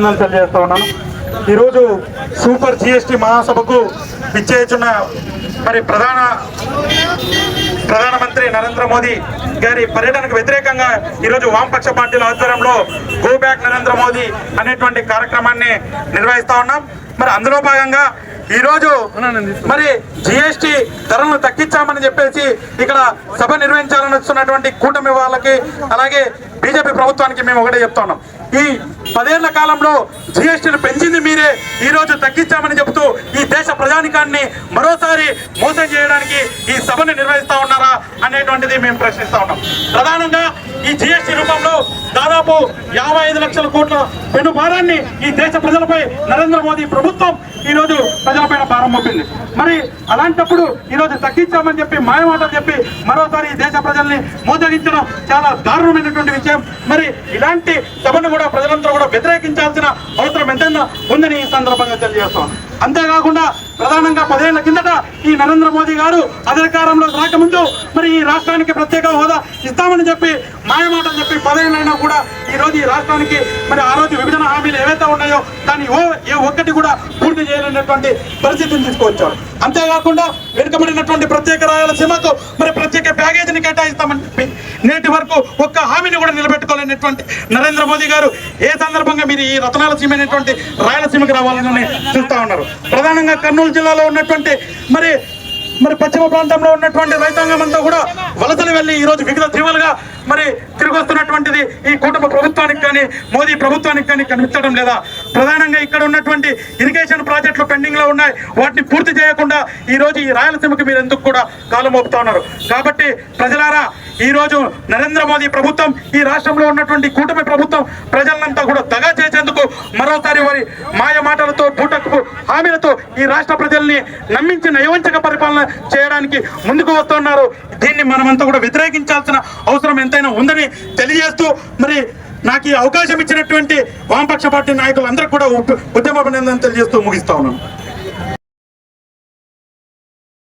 తెలియజేస్తా ఉన్నాను. ఈరోజు సూపర్ జిఎస్టి మహాసభకు ఇచ్చేస్తున్న మరి ప్రధాన ప్రధానమంత్రి నరేంద్ర మోదీ గారి పర్యటనకు వ్యతిరేకంగా ఈరోజు వామపక్ష పార్టీల ఆధ్వర్యంలో గో బ్యాక్ నరేంద్ర మోదీ అనేటువంటి కార్యక్రమాన్ని నిర్వహిస్తా ఉన్నాం. మరి అందులో భాగంగా ఈరోజు మరి జిఎస్టి ధరలను తగ్గించామని చెప్పేసి ఇక్కడ సభ నిర్వహించాలని వస్తున్నటువంటి కూటమి వాళ్ళకి అలాగే బీజేపీ ప్రభుత్వానికి మేము ఒకటే చెప్తా ఉన్నాం. ఈ పదేళ్ళ కాలంలో జిఎస్టీని పెంచింది మీరే ఈరోజు తగ్గించామని చెబుతూ ఈ దేశ ప్రజానికాన్ని మరోసారి మోసం చేయడానికి ఈ సభను నిర్వహిస్తా ఉన్నారా అనేటువంటిది మేము ప్రశ్నిస్తా ఉన్నాం. ప్రధానంగా ఈ జిఎస్టీ రూపంలో దాదాపు యాభై ఐదు లక్షల కోట్ల పెను భారాన్ని ఈ దేశ ప్రజలపై నరేంద్ర మోదీ ప్రభుత్వం ఈ రోజు ప్రజలపైన భారం మోపింది. మరి అలాంటప్పుడు ఈ రోజు తగ్గించామని చెప్పి మాయమాటలు చెప్పి మరోసారి ఈ దేశ ప్రజల్ని మోదగించడం చాలా దారుణమైనటువంటి విషయం. మరి ఇలాంటి సభను కూడా ప్రజలందరూ కూడా వ్యతిరేకించాల్సిన అవసరం ఎంతైనా ఉందని ఈ సందర్భంగా తెలియజేస్తాం. అంతేకాకుండా ప్రధానంగా పదేళ్ళ కిందట ఈ నరేంద్ర మోదీ గారు అధికారంలో రాకముందు మరి ఈ రాష్ట్రానికి ప్రత్యేక హోదా ఇస్తామని చెప్పి మాయమాటలు చెప్పి పదేళ్ళైనా కూడా ఈ రోజు ఈ రాష్ట్రానికి మరి ఆ రోజు విభజన హామీలు ఏవైతే ఉన్నాయో దాన్ని ఓ ఏ ఒక్కటి కూడా పూర్తి చేయలేనటువంటి పరిస్థితిని తీసుకువచ్చారు. అంతేకాకుండా వెనుకబడినటువంటి ప్రత్యేక రాయలసీమకు మరి ప్రత్యేక ప్యాకేజీని కేటాయిస్తామని చెప్పి నేటి వరకు ఒక్క హామీని కూడా నిలబెట్టుకోలేనటువంటి నరేంద్ర మోదీ గారు ఏ సందర్భంగా మీరు ఈ రతనాల సీమ అనేటువంటి రాయలసీమకి రావాలని చూస్తా ఉన్నారు. ప్రధానంగా కర్నూలు జిల్లాలో ఉన్నటువంటి మరి మరి పశ్చిమ ప్రాంతంలో ఉన్నటువంటి రైతాంగం అంతా కూడా వలసలు వెళ్ళి ఈరోజు వివిధ తీవ్రలుగా మరి తిరిగి వస్తున్నటువంటిది ఈ కుటుంబ ప్రభుత్వానికి కానీ మోదీ ప్రభుత్వానికి కానీ కనిపించడం లేదా? ప్రధానంగా ఇక్కడ ఉన్నటువంటి ఇరిగేషన్ ప్రాజెక్టులు పెండింగ్లో ఉన్నాయి. వాటిని పూర్తి చేయకుండా ఈ రోజు ఈ రాయలసీమకి మీరు ఎందుకు కూడా కాలం మోపుతా ఉన్నారు? కాబట్టి ప్రజలారా ఈ రోజు నరేంద్ర మోదీ ప్రభుత్వం ఈ రాష్ట్రంలో ఉన్నటువంటి కూటమి ప్రభుత్వం ప్రజలంతా కూడా దగా చేసేందుకు మరోసారి వారి మాయ మాటలతో పూట హామీలతో ఈ రాష్ట్ర ప్రజల్ని నమ్మించి నయవంచక పరిపాలన చేయడానికి ముందుకు వస్తున్నారు. దీన్ని మనమంతా కూడా వ్యతిరేకించాల్సిన అవసరం ఎంతైనా ఉందని తెలియజేస్తూ మరి నాకు ఈ అవకాశం ఇచ్చినటువంటి వామపక్ష పార్టీ నాయకులందరూ కూడా ఉద్యమ అభినందన తెలియజేస్తూ ముగిస్తా ఉన్నాను.